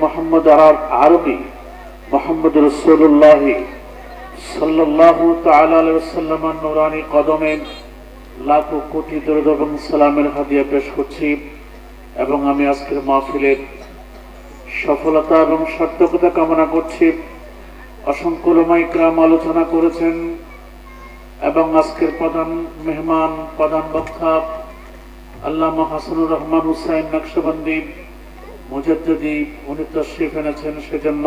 মোহাম্মদ আরবি মোহাম্মদ কদমে দরদ এবং সালামের হাদিয়া পেশ করছি এবং আমি আজকের মাহফিলের সফলতা এবং সার্থকতা কামনা করছি। অসংখ্য রমাইকরাম আলোচনা করেছেন এবং আজকের প্রধান মেহমান, প্রধান বক্তা আল্লামা হাসানুর রহমান হুসাইন নকশবন্দি মুজাদ্দি উনি তশরিফ এনেছেন সেজন্য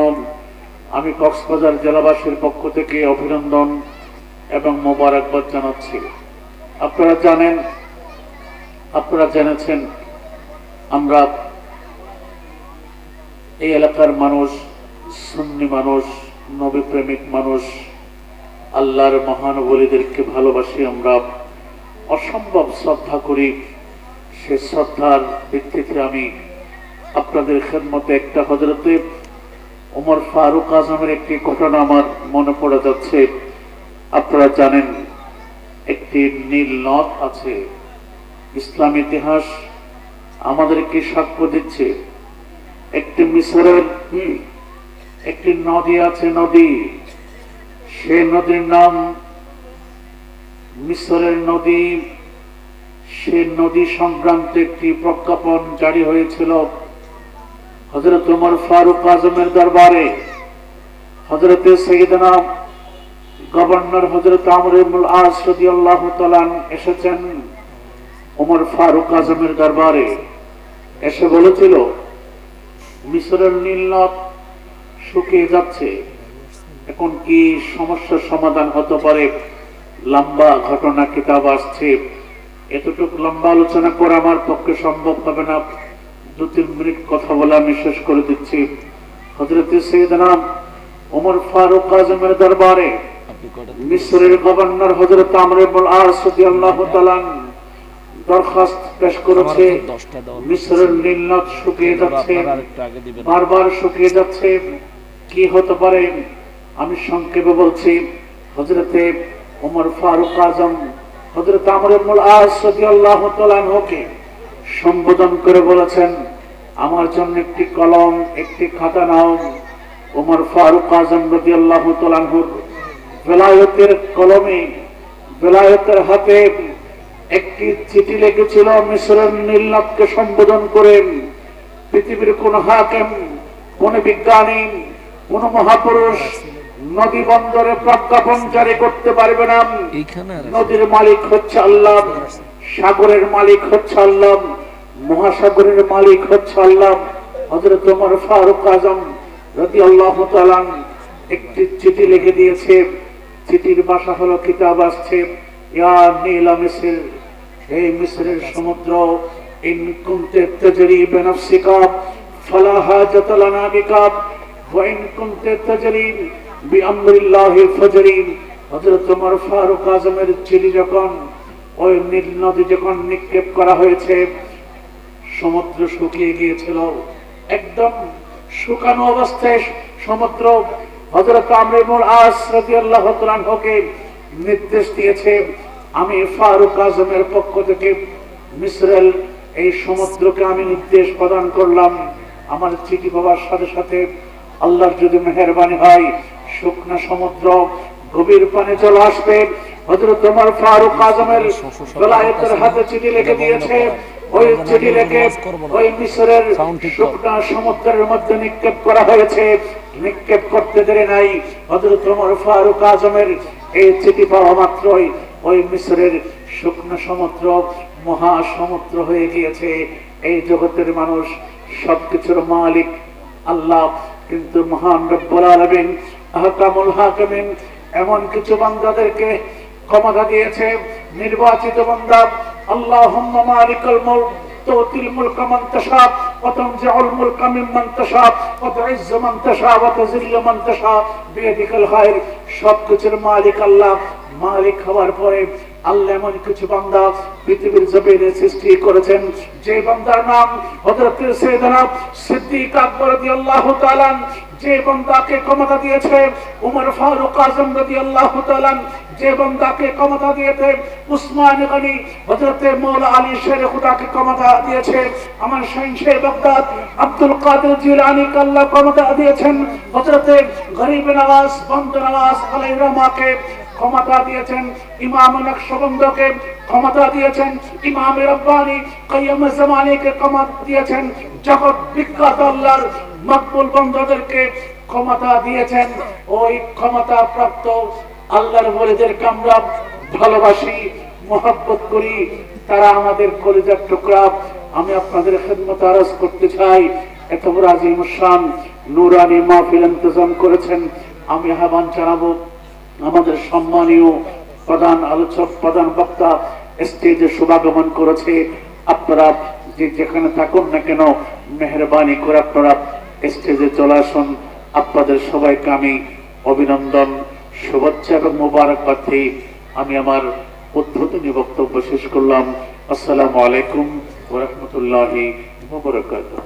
আমি কক্সবাজার জেলাবাসীর পক্ষ থেকে অভিনন্দন এবং মোবারকবাদ জানাচ্ছি। আপনারা জানেন, আপনারা জেনেছেন, আমরা এই এলাকার মানুষ, সুন্নি মানুষ নবী প্রেমিক মানুষ, আল্লাহর মহানবলীদেরকে ভালোবাসি, আমরা অসম্ভব শ্রদ্ধা করি। সে শ্রদ্ধার ভিত্তিতে আমি আপনাদের খেদমতে একটা হজরতে ওমর ফারুক আজমের একটি ঘটনা আমার মনে পড়ে যাচ্ছে। আপনারা জানেন, একটি নীল নদ আছে। ইসলাম ইতিহাস আমাদেরকে সাক্ষ্য দিচ্ছে। একটি মিশরের একটি নদী আছে, নদী। সে নদীর নাম মিশরের নদী সে নদী সংক্রান্ত একটি প্রজ্ঞাপন জারি হয়েছিল। হজরত উমর ফারুক আজমের দরবারে। হজরত সৈয়দনা গভর্নর হজরত আমর ইবনুল আস রাদিয়াল্লাহু তাআলা এসেছেন ওমর ফারুক আজমের দরবারে। এসে বলেছিল, মিশরের নীলনদ শুকিয়ে যাচ্ছে। এখন কি সমস্যার সমাধান হতে পারে? লম্বা ঘটনা কিতাব আসছে। এতটুকু লম্বা আলোচনা করা আমার পক্ষে সম্ভব হবে না। দু তিন মিনিট কথা বলে আমি শেষ করে দিচ্ছি। হজরত সৈয়দনা ওমর ফারুক আজমের দরবারে মিশরের গভর্নর হজরত আমর ইবনুল আস রাদিয়াল্লাহু তাআলা দরখাস্ত পেশ করেছে। মিশরের নীলনদ শুকিয়ে যাচ্ছে। বারবার শুকিয়ে যাচ্ছে। কি হতে পারে? আমি সংক্ষেপে বলছি হজরতে ওমর ফারুক আজম সম্বোধন করে বলেছেন, আমার জন্য একটি কলম, একটি খাতা নাও ওমর ফারুক আজম তাআলা আনহুর বেলায়েতের কলমে, বেলায়েতের হাতে একটি চিঠি লিখেছিল মিশরের নীলনদকে সম্বোধন করে, পৃথিবীর কোন হাকেম, কোন বিজ্ঞানী, কোন মহাপুরুষ নদী বন্দরে প্রজ্ঞাপন জারি করতে পারবে না। নদীর মালিক হচ্ছে আল্লাহ সাগরের মালিক হচ্ছে আল্লাহ মহাসাগরের মালিক হচ্ছে আল্লাহ হজরত ওমর ফারুক আজম রদি আল্লাহ একটি চিঠি লিখে দিয়েছে চিঠির বাসা হলো কিতাব আসছে ইয়া নীলা মিসর হে মিসরের সমুদ্র ইন কুনতে তাজরি বিনফসিকা ফালা হাজাত লানা বিকা ওয়া ইন কুনতে তাজরি চিঠি যখন ওই নীল নদী যখন নিক্ষেপ করা হয়েছে, সমুদ্র শুকিয়ে গিয়েছিল। একদম শুকানো অবস্থায় সমুদ্র হজরত আমরিমুল আস রাদিয়াল্লাহু নির্দেশ দিয়েছে, আমি ফারুক আজমের পক্ষ থেকে মিসরেল এই সমুদ্রকে আমি নির্দেশ প্রদান করলাম। আমার চিঠি পাওয়ার সাথে সাথে আল্লাহর যদি মেহরবানি হয় শুকনা সমুদ্র গভীর পানি চলে আসবে। হজরত তোমার ফারুক আজমের বেলায়েতের হাতে চিঠি লিখে দিয়েছে। ওই চিঠি লিখে ওই মিশরের শুকনা সমুদ্রের মধ্যে নিক্ষেপ করা হয়েছে। নিক্ষেপ করতে দেরি নাই। হজরত তোমার ফারুক আজমের এই চিঠি পাওয়া মাত্রই ওই মিশরের শুকনো সমুদ্র মহাসমুদ্র হয়ে গিয়েছে। এই জগতের মানুষ সবকিছুর মালিক আল্লাহ। কিন্তু মহান রব্বুল আলামিন আহকামুল হাকিমিন এমন কিছু বান্দাদেরকে ক্ষমতা দিয়েছে নির্বাচিত বান্দা আল্লাহুম্মা মালিকাল মুলক تؤتي الملك من تشاء وتنزع الملك ممن تشاء وتعز من تشاء وتذل من تشاء بيدك الخير সবকিছুর মালিক আল্লাহ মালিক হওয়ার পরে আল্লাহ এমন কিছু বান্দা পৃথিবীর জমিনে সৃষ্টি করেছেন। যে বান্দার নাম হযরত সৈয়দনা সিদ্দিক আকবর রাদিয়াল্লাহু তাআলা যে বান্দাকে ক্ষমতা দিয়েছে উমর ফারুক আজম রাদিয়াল্লাহু তাআলা যে বান্দাকে ক্ষমতা দিয়েছে উসমান গনি, হযরতে মৌলা আলী শের খুদাকে ক্ষমতা দিয়েছে। আমার শাহিনশাহ বাগদাদ আব্দুল কাদের জিলানী আল্লাহ ক্ষমতা দিয়েছেন। হযরতে গরিব নওয়াজ বন্ধ নওয়াজ আলাইহির ক্ষমতা দিয়েছেন ইমাম নকশবন্দকে ক্ষমতা দিয়েছেন ইমাম রব্বানি কাইয়াম জামানিকে ক্ষমতা দিয়েছেন, জগৎ বিখ্যাত আল্লাহর মকবুল বন্ধদেরকে ক্ষমতা দিয়েছেন। ওই ক্ষমতা প্রাপ্ত আল্লাহর বলিদেরকে আমরা ভালোবাসি, মহব্বত করি। তারা আমাদের কলিজার টুকরা। আমি আপনাদের খেদমত আরজ করতে চাই। এত বড় আজিম শান, নুরানি মাহফিল ইন্তজাম করেছেন। আমি আহ্বান জানাব আমাদের সম্মানীয় প্রধান আলোচক, প্রধান বক্তা স্টেজে শুভাগমন করেছে। আপনারা যে যেখানে থাকুন না কেন, মেহরবানি করে আপনারা স্টেজে চলে আসুন। আপনাদের সবাইকে আমি অভিনন্দন, শুভেচ্ছা এবং মোবারকবাদ দিয়ে আমি আমার উদ্বোধনী বক্তব্য শেষ করলাম। আসসালামু আলাইকুম ওরহমতুল্লাহি মুবারকাতুহ